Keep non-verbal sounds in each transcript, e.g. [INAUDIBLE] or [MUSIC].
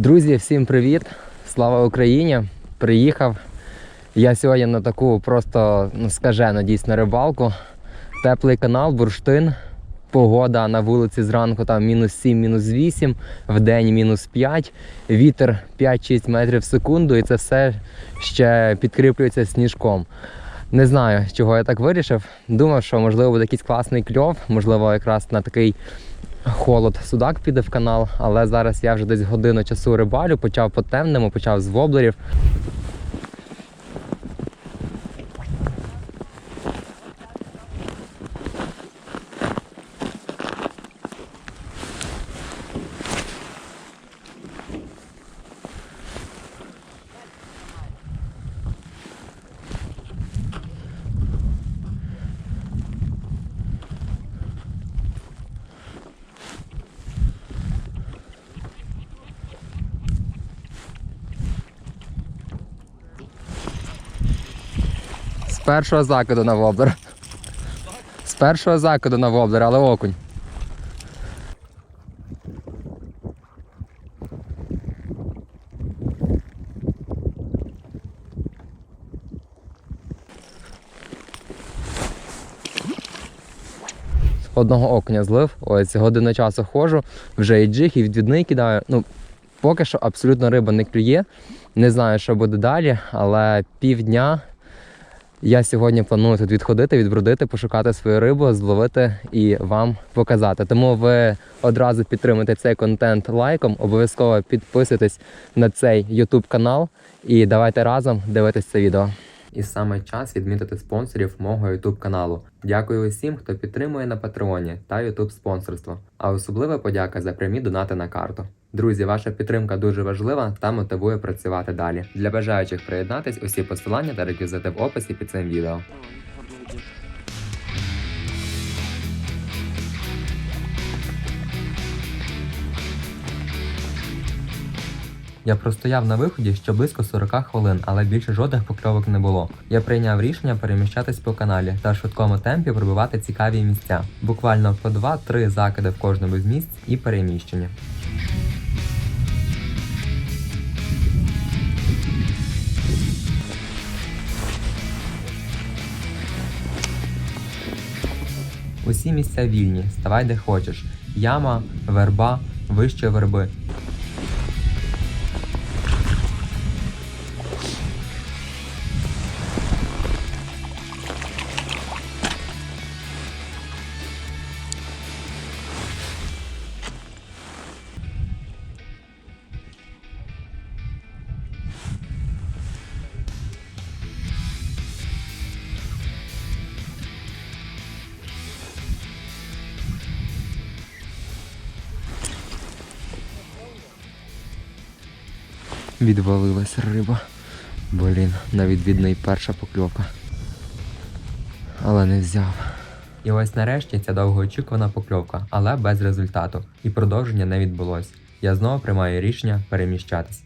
Друзі, всім привіт! Слава Україні! Приїхав. Я сьогодні на таку просто ну, скажену дійсно рибалку. Теплий канал, бурштин. Погода на вулиці зранку там мінус 7, мінус 8, в день мінус 5, вітер 5-6 метрів в секунду, і це все ще підкріплюється сніжком. Не знаю, чого я так вирішив. Думав, що можливо буде якийсь класний кльов, можливо, якраз на такий холод судак піде в канал, але зараз я вже десь годину часу рибалю, почав по темному, почав з воблерів. Першого закиду на воблер. З першого закиду на воблер, але окунь. Одного окуня злив, ось годину часу ходжу, вже і джиг, і відвідний кидаю. Ну, поки що абсолютно риба не клює. Не знаю, що буде далі, але півдня я сьогодні планую тут відходити, відбрудити, пошукати свою рибу, зловити і вам показати. Тому ви одразу підтримуйте цей контент лайком, обов'язково підписуйтесь на цей YouTube канал і давайте разом дивитись це відео. І саме час відмітити спонсорів мого YouTube каналу. Дякую усім, хто підтримує на Патреоні та YouTube спонсорство. А особлива подяка за прямі донати на карту. Друзі, ваша підтримка дуже важлива та мотивує працювати далі. Для бажаючих приєднатись, усі посилання та реквізити в описі під цим відео. Я простояв на виході ще близько 40 хвилин, але більше жодних покльовок не було. Я прийняв рішення переміщатись по каналі та в швидкому темпі пробивати цікаві місця. Буквально по 2-3 закиди в кожному з місць і переміщення. Усі місця вільні, ставай де хочеш. Яма, верба, вище верби. Відвалилась риба. Блін, на неї перша покльовка. Але не взяв. І ось нарешті ця довгоочікувана покльовка, але без результату. І продовження не відбулось. Я знову приймаю рішення переміщатись.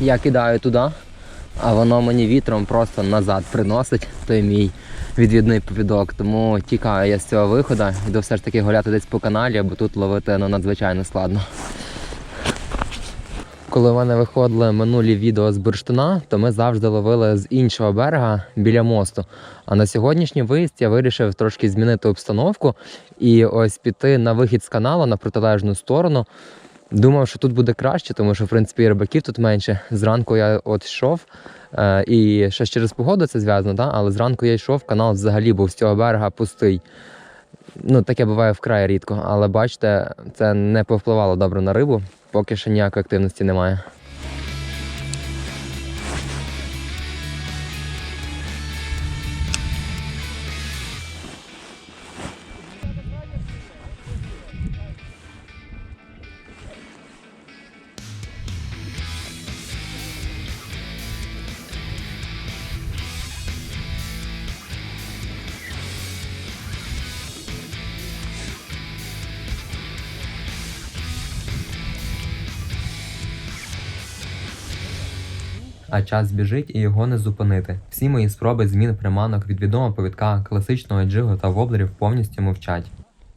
Я кидаю туди, а воно мені вітром просто назад приносить той мій відвідний повідок. Тому тікаю я з цього виходу, йду все ж таки гуляти десь по каналі, бо тут ловити ну, надзвичайно складно. Коли в мене виходили минулі відео з бурштина, то ми завжди ловили з іншого берега біля мосту. А на сьогоднішній виїзд я вирішив трошки змінити обстановку і ось піти на вихід з каналу на протилежну сторону. Думав, що тут буде краще, тому що в принципі рибаків тут менше. Зранку я от йшов, е, і ще через погоду це зв'язано, да? але зранку я йшов, канал взагалі був з цього берега пустий. Ну, таке буває вкрай рідко, але бачите, це не повпливало добре на рибу, поки ще ніякої активності немає. А час біжить і його не зупинити. Всі мої спроби змін приманок від відомого повідка, класичного джигу та воблерів повністю мовчать.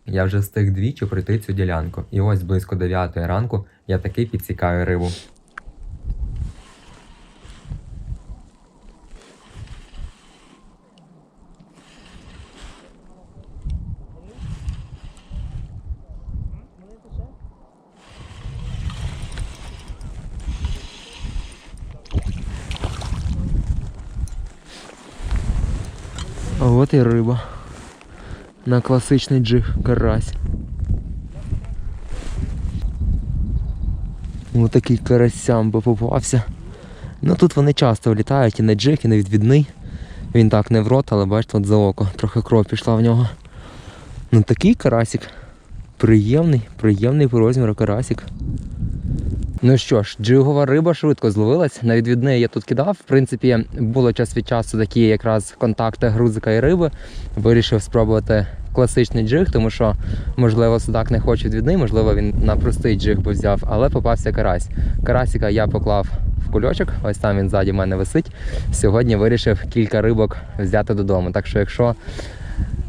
Я вже встиг двічі пройти цю ділянку, і ось близько 9 ранку я таки підсікаю рибу. От і риба. На класичний джиг карась. Ось такий карасям би попався. Ну тут вони часто влітають і на джиг, і на відвідний. Він так не в рот, але бачите, от за око. Трохи кров пішла в нього. Ну такий карасик. Приємний, приємний по розміру карасик. Ну що ж, джигова риба швидко зловилась. На відвідне я тут кидав. В принципі, було час від часу такі якраз контакти грузика і риби. Вирішив спробувати класичний джиг, тому що, можливо, судак не хоче відвідний, можливо, він на простий джиг би взяв, але попався карась. Карасика я поклав в кульочок, ось там він ззаді мене висить. Сьогодні вирішив кілька рибок взяти додому. Так що, якщо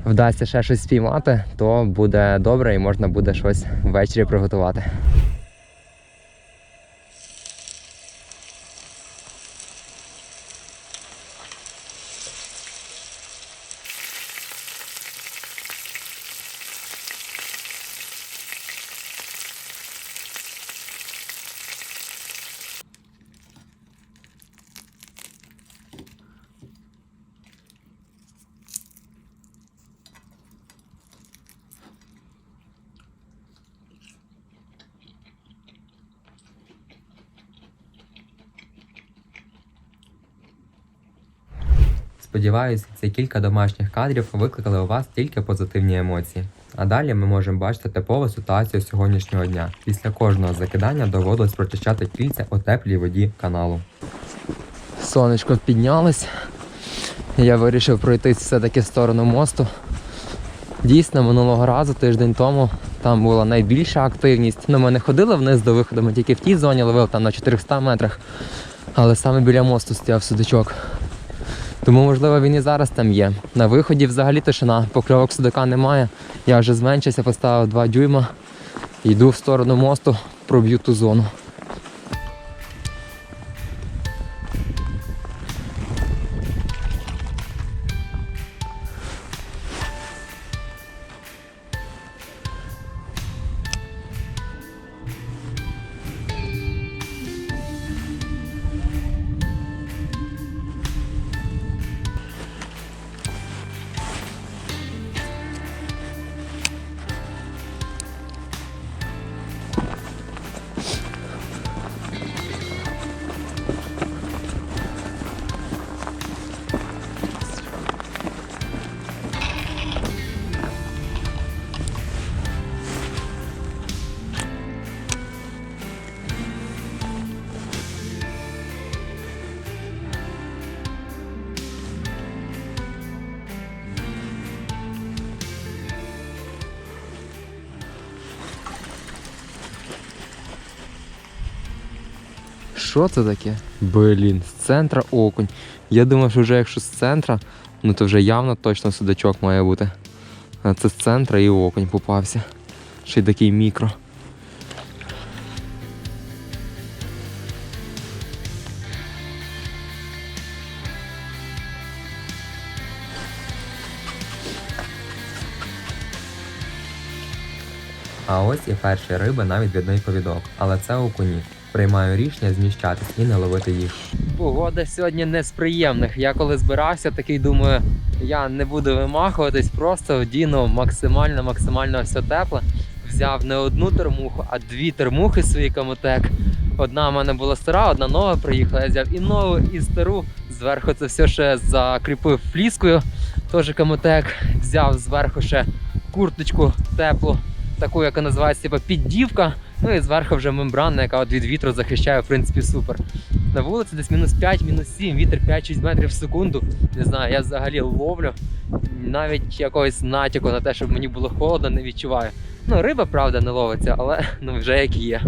вдасться ще щось спіймати, то буде добре і можна буде щось ввечері приготувати. Сподіваюся, ці кілька домашніх кадрів викликали у вас тільки позитивні емоції. А далі ми можемо бачити типову ситуацію сьогоднішнього дня. Після кожного закидання доводилось прочищати кільця у теплій воді каналу. Сонечко піднялось. Я вирішив пройти все-таки в сторону мосту. Дійсно, минулого разу, тиждень тому, там була найбільша активність. Ну, ми не ходили вниз до виходу, ми тільки в тій зоні ловив, там на 400 метрах. Але саме біля мосту стояв судачок. Тому, можливо, він і зараз там є. На виході взагалі тишина, покривок судака немає. Я вже зменшився, поставив 2 дюйма. Йду в сторону мосту, проб'ю ту зону. Що це таке? Блін, з центра окунь. Я думав, що вже якщо з центра, ну то вже явно точно судачок має бути. А це з центра і окунь попався. Ще й такий мікро. А ось і перші риби на відвідний повідок, але це окуні. Приймаю рішення зміщатись і не ловити їх. Погода сьогодні не з приємних. Я коли збирався, такий думаю, я не буду вимахуватись, просто вдіну максимально, максимально все тепле. Взяв не одну термуху, а дві термухи свої камутек. Одна в мене була стара, одна нова приїхала. Я взяв і нову, і стару. Зверху це все ще закріпив фліскою. Теж камутек. Взяв зверху ще курточку теплу, таку, яка називається типу, піддівка. Ну і зверху вже мембрана, яка от від вітру захищає, в принципі, супер. На вулиці десь мінус 5, мінус 7, вітер 5-6 метрів в секунду. Не знаю, я взагалі ловлю. Навіть якогось натяку на те, щоб мені було холодно, не відчуваю. Ну, риба, правда, не ловиться, але ну вже як є.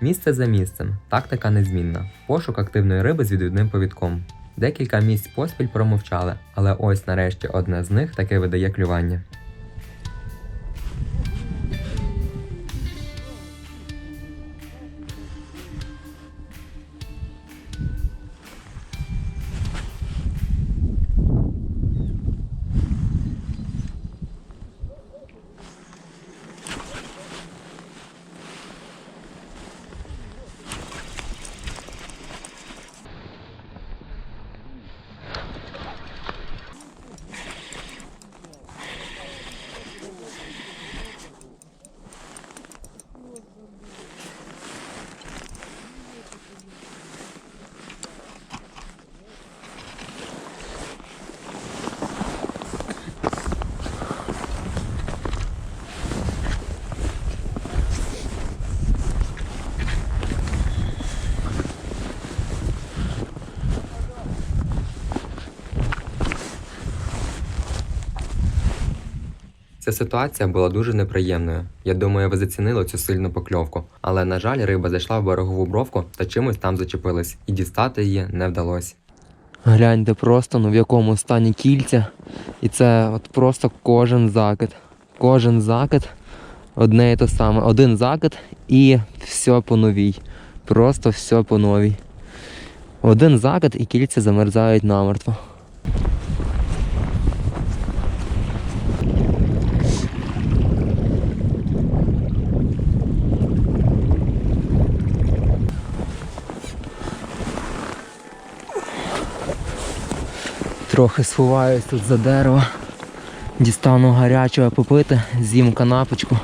Місце за місцем, тактика незмінна. Пошук активної риби з відвідним повідком. Декілька місць поспіль промовчали, але ось нарешті одне з них таки видає клювання. Ця ситуація була дуже неприємною. Я думаю, ви зацінили цю сильну покльовку. Але, на жаль, риба зайшла в берегову бровку та чимось там зачепилась, і дістати її не вдалося. Гляньте просто, ну в якому стані кільця. І це от просто кожен закид. Кожен закид одне і те саме. Один закид і все по новій. Просто все по новій. Один закид і кільця замерзають намертво. Трохи сховаюсь тут за дерево. Дістану гарячого попити, з'їм канапочку.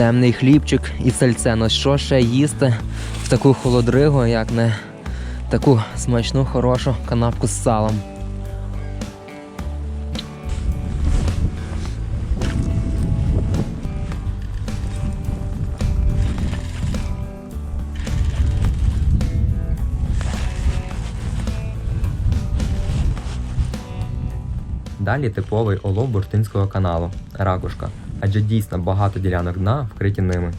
Темний хлібчик і сальце. Ну що ще їсти в таку холодригу, як не таку смачну, хорошу канапку з салом. Далі типовий олов Бурштинського каналу ракушка, адже дійсно багато ділянок дна вкриті ними.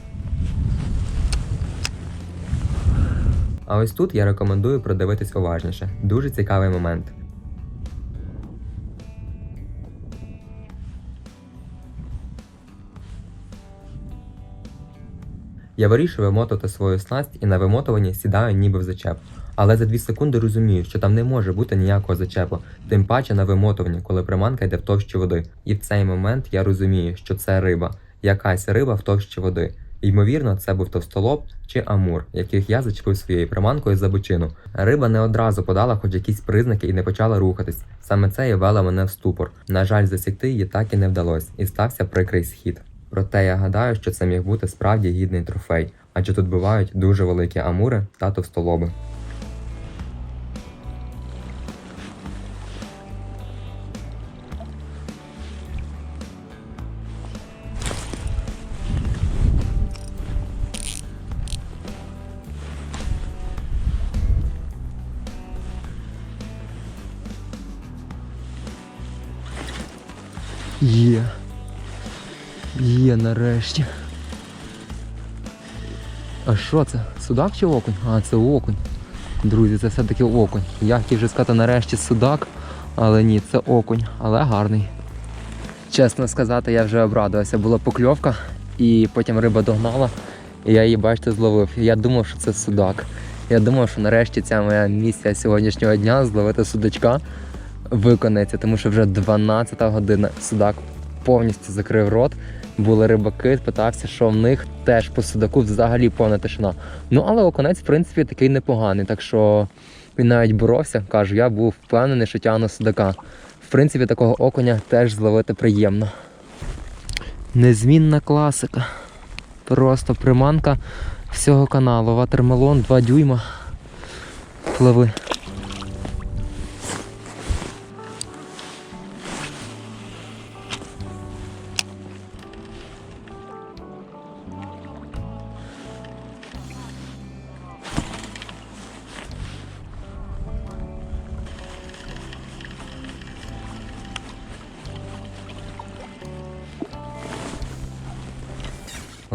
А ось тут я рекомендую продивитись уважніше. Дуже цікавий момент. Я вирішую вимотувати свою снасть і на вимотуванні сідаю ніби в зачеп. Але за 2 секунди розумію, що там не може бути ніякого зачепу, тим паче на вимотуванні, коли приманка йде в товщі води. І в цей момент я розумію, що це риба, якась риба в товщі води. Ймовірно, це був товстолоб чи амур, яких я зачепив своєю приманкою за бочину. Риба не одразу подала хоч якісь признаки і не почала рухатись. Саме це і вела мене в ступор. На жаль, засікти її так і не вдалося, і стався прикрий схід. Проте я гадаю, що це міг бути справді гідний трофей, адже тут бувають дуже великі амури та товстолоби. Є. Є нарешті. А що це? Судак чи окунь? А, це окунь. Друзі, це все-таки окунь. Я хотів вже сказати нарешті судак, але ні, це окунь, але гарний. Чесно сказати, я вже обрадувався. Була покльовка, і потім риба догнала, і я її, бачите, зловив. Я думав, що це судак. Я думав, що нарешті ця моя місія сьогоднішнього дня зловити судачка виконається, тому що вже 12 година судак повністю закрив рот. Були рибаки, питався, що в них теж по судаку взагалі повна тишина. Ну але оконець, в принципі, такий непоганий. Так що він навіть боровся, кажу, я був впевнений, що тягну судака. В принципі, такого окуня теж зловити приємно. Незмінна класика. Просто приманка всього каналу. Ватермелон 2 дюйма. Пливи.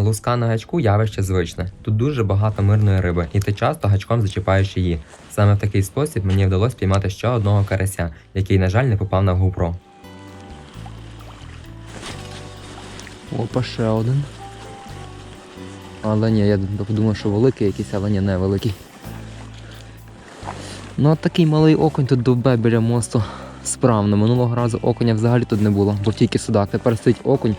Луска на гачку явище звичне. Тут дуже багато мирної риби, і ти часто гачком зачіпаєш її. Саме в такий спосіб мені вдалося піймати ще одного карася, який, на жаль, не попав на GoPro. Опа, ще один. Але ні, я подумав, що великий якийсь, але ні, не великий. Ну от такий малий окунь тут довбе біля мосту справно. Минулого разу окуня взагалі тут не було, був тільки судак. Тепер стоїть окунь.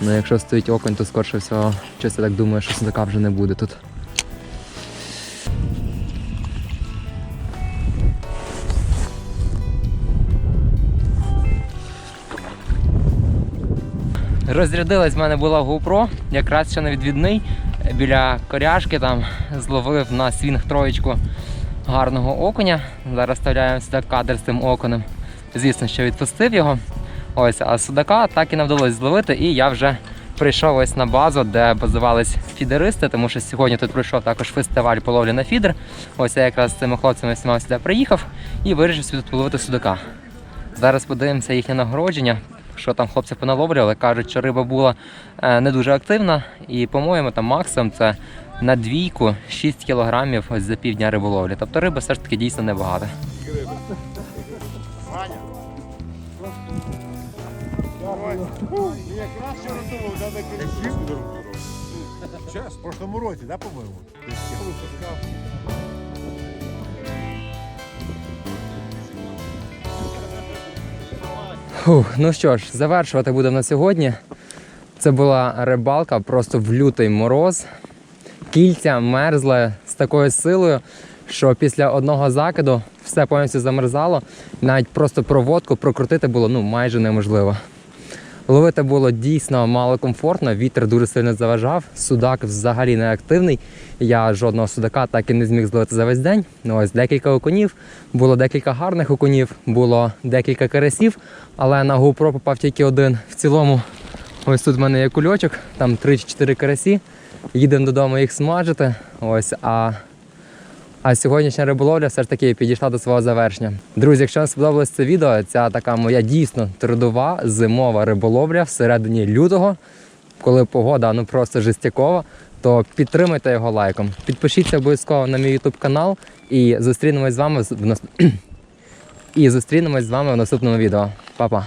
Ну якщо стоїть окунь, то скорше всього, щось так думаю, що судака вже не буде тут. Розрядилась в мене була GoPro, якраз ще на відвідний біля коряшки там зловив на свінг троєчку гарного окуня. Зараз вставляємо сюди кадр з тим окунем. Звісно, що відпустив його. Ось, а судака так і не вдалося зловити, і я вже прийшов ось на базу, де базувались фідеристи, тому що сьогодні тут пройшов також фестиваль по ловлі на фідер. Ось я якраз з цими хлопцями всіма сюди приїхав і вирішив тут половити судака. Зараз подивимося їхнє нагородження. Що там хлопці поналовлювали, кажуть, що риба була е, не дуже активна, і, по-моєму, там максимум це на двійку 6 кілограмів ось за півдня риболовлі. Тобто риби все ж таки дійсно небагато. Я краще розумів, треба колесів. В прошлому році, да, по-моєму? Фух, ну що ж, завершувати будемо на сьогодні. Це була рибалка просто в лютий мороз. Кільця мерзли з такою силою, що після одного закиду все повністю замерзало. Навіть просто проводку прокрутити було ну, майже неможливо. Ловити було дійсно мало комфортно, вітер дуже сильно заважав, судак взагалі не активний. Я жодного судака так і не зміг зловити за весь день. Ну, ось декілька окунів, було декілька гарних окунів, було декілька карасів, але на GoPro попав тільки один. В цілому, ось тут в мене є кульочок, там 3-4 карасі. Їдемо додому їх смажити. Ось, а а сьогоднішня риболовля все ж таки підійшла до свого завершення. Друзі, якщо вам сподобалось це відео, ця така моя дійсно трудова зимова риболовля всередині лютого, коли погода ну просто жестякова, то підтримайте його лайком. Підпишіться обов'язково на мій YouTube канал і зустрінемось з вами в [CLEARS THROAT] і зустрінемось з вами в наступному відео. Па-па!